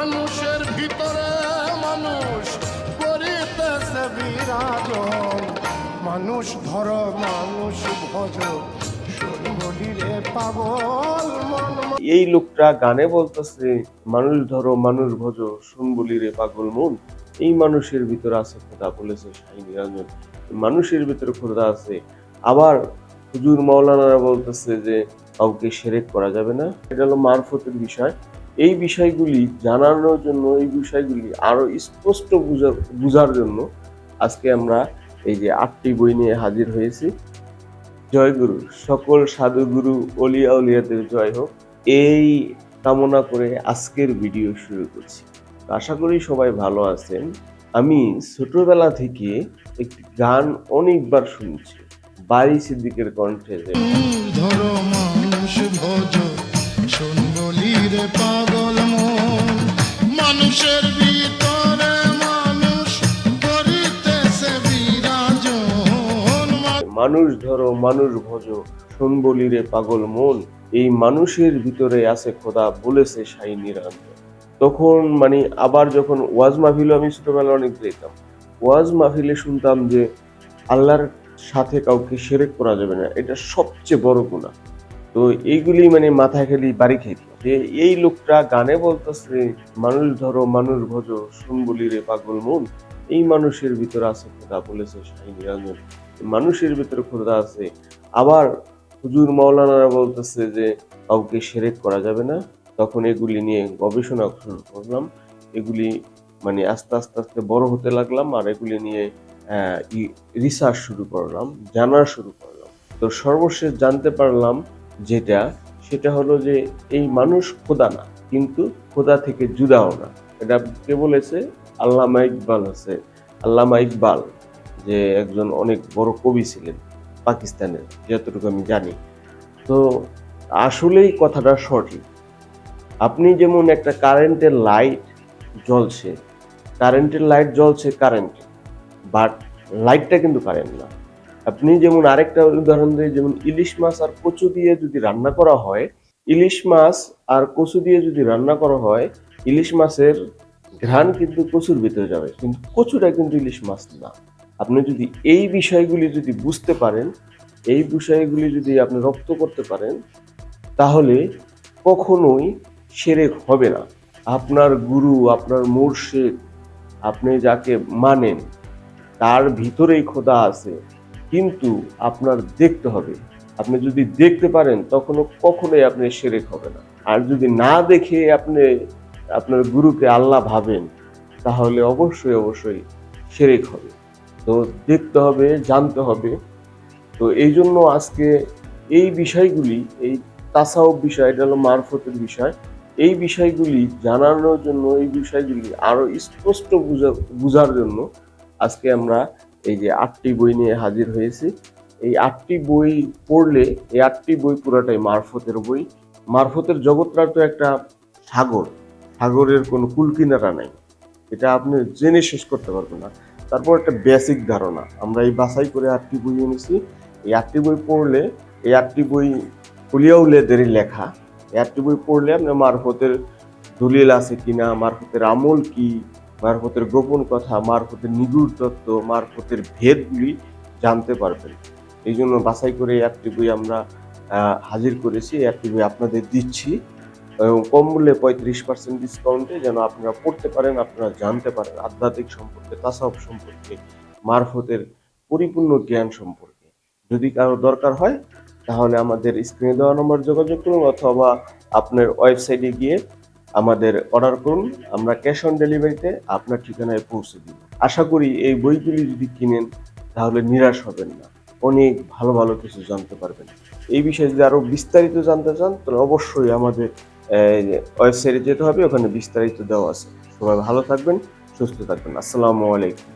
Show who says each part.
Speaker 1: মানুষের ভিতরে মানুষ করিতেছে বিরাজন মানুষ ধর, মানুষ ভজ
Speaker 2: এই লোকটা গানে বলতেছে, মানুষ ধরো, মানুষ ভজ শুন বলি রে পাগল মন। এই মানুষের ভিতরে আছে খোদা বলেছে শাহী নিরঞ্জন। মানুষের ভিতরে খোদা আছে। আবার হুজুর মাওলানারা বলতেছে যে কাউকে সেরেক করা যাবে না। এটা হলো মারফতের বিষয়। এই বিষয়গুলি জানানোর জন্য, এই বিষয়গুলি আরও স্পষ্ট বুঝা- বুঝার জন্য আজকে আমরা এই যে আটটি বই নিয়ে হাজির হয়েছি। জয় গুরু, সকল সাধু গুরু, অলিয়া উলিয়াদের জয় হোক। এই কামনা করে আজকের ভিডিও শুরু করছি। আশা করি সবাই ভালো আছেন। আমি ছোটবেলা থেকে একটি গান অনেকবার শুনছি বাড়ি সিদ্দিকের কণ্ঠে যে
Speaker 1: ধরো মানুষ ভজ ভিতরে মানুষ
Speaker 2: ধরো, মানুষ ভজ বলি রে পাগল মন, এই মানুষের ভিতরে আছে খোদা, বলেছে সাই নিরঞ্জন তখন মানে আবার যখন ওয়াজ মাহফিলও আমি ছোটবেলা অনেক যেতাম ওয়াজ মাহফিলে শুনতাম যে আল্লাহর সাথে কাউকে সেরেক করা যাবে না, এটা সবচেয়ে বড় গুণা তো এইগুলি মানে মাথায় খেলি বাড়ি খাইত যে এই লোকটা গানে বলতেছে, মানুষ ধরো, মানুষ ভজ শুন বলি রে পাগল মন। এই মানুষের ভিতরে আছে খোদা বলেছে সাই নিরঞ্জন মানুষের ভিতরে খোদা আছে। আবার হুজুর মাওলানারা বলতেছে যে, কাউকে সেরেক করা যাবে না। তখন এগুলি নিয়ে গবেষণা শুরু করলাম। এগুলি মানে আস্তে আস্তে আস্তে বড় হতে লাগলাম আর এগুলি নিয়ে রিসার্চ শুরু করলাম জানা শুরু করলাম। তো সর্বশেষ জানতে পারলাম যেটা সেটা হলো যে এই মানুষ খোদা না, কিন্তু খোদা থেকে জুদাও না। এটা কে বলেছে? আল্লামা ইকবাল আছে। আল্লামা ইকবাল যে একজন অনেক বড় কবি ছিলেন পাকিস্তানের, যতটুকু আমি জানি। তো আসলেই কথাটা সঠিক। আপনি যেমন একটা কারেন্টের লাইট জ্বলছে, কারেন্টের লাইট জ্বলছে কারেন্ট, বাট লাইটটা কিন্তু কারেন্ট না। আপনি যেমন আরেকটা উদাহরণ দিই, যেমন ইলিশ মাছ আর কচু দিয়ে যদি রান্না করা হয়, ইলিশ মাছ আর কচু দিয়ে যদি রান্না করা হয়, ইলিশ মাছের ঘ্রাণ কিন্তু কচুর ভিতরে যাবে। কিন্তু কচুটা কিন্তু ইলিশ মাছ না। আপনি যদি এই বিষয়গুলি যদি বুঝতে পারেন, এই বিষয়গুলি যদি আপনি রপ্ত করতে পারেন, তাহলে কখনোই সেরেক হবে না। আপনার গুরু, আপনার মুর্শিদ, আপনি যাকে মানেন, তার ভিতরেই খোদা আছে। কিন্তু আপনার দেখতে হবে। আপনি যদি দেখতে পারেন, তখনও কখনোই আপনি সেরেক হবে না। আর যদি না দেখে আপনি, আপনার গুরুকে আল্লাহ ভাবেন, তাহলে অবশ্যই অবশ্যই সেরেক হবে। তো দেখতে হবে, জানতে হবে। তো এই জন্য আজকে এই বিষয়গুলি, এই তাসাউফ বিষয়, এটা হলো মারফতের বিষয়। এই বিষয়গুলি জানানোর জন্য, এই বিষয়গুলি আরও স্পষ্ট বুঝা, বোঝার জন্য আজকে আমরা এই যে আটটি বই নিয়ে হাজির হয়েছি। এই আটটি বই পড়লে, এই আটটি বই পুরাটাই মারফতের বই। মারফতের জগৎটা তো একটা সাগর। সাগরের কোনো কুলকিনারা নাই। এটা আপনি জেনে শেষ করতে পারবেন না। তারপর একটা বেসিক ধারণা। আমরা এই বাছাই করে আটটি বই এনেছি। এই আটটি বই পড়লে, এই আটটি বই উলিয়াউলেদেরই লেখা। এই আটটি বই পড়লে আপনার মারফতের দলিল আছে কিনা, মারফতের আমল কি মারফতের গোপন কথা, মারফতের নিগুড় তত্ত্ব, মারফতের ভেদগুলি জানতে পারবেন। এই জন্য বাছাই করে আটটি বই আমরা হাজির করেছি। আটটি বই আপনাদের দিচ্ছি। এবং কম মূল্যে পঁয়ত্রিশ পার্সেন্ট ডিসকাউন্টে যেন আপনারা পড়তে পারেন, আপনারা জানতে পারেন আধ্যাত্মিক সম্পর্কে তাসাব সম্পর্কে, মারফতের পরিপূর্ণ জ্ঞান সম্পর্কে। যদি কারও দরকার হয়, তাহলে আমাদের স্ক্রিনে দেওয়া নম্বর যোগাযোগ করুন অথবা আপনার ওয়েবসাইটে গিয়ে আমাদের অর্ডার করুন, আমরা ক্যাশ অন ডেলিভারিতে আপনার ঠিকানায় পৌঁছে দিব। আশা করি এই বইগুলি যদি কিনেন, তাহলে নিরাশ হবেন না। অনেক ভালো ভালো কিছু জানতে পারবেন। এই বিষয়ে যদি আরও বিস্তারিত জানতে চান, তাহলে অবশ্যই আমাদের ওয়েবসাইটে যেতে হবে, ওখানে বিস্তারিত দেওয়া আছে। সবাই ভালো থাকবেন, সুস্থ থাকবেন। আসসালামু আলাইকুম।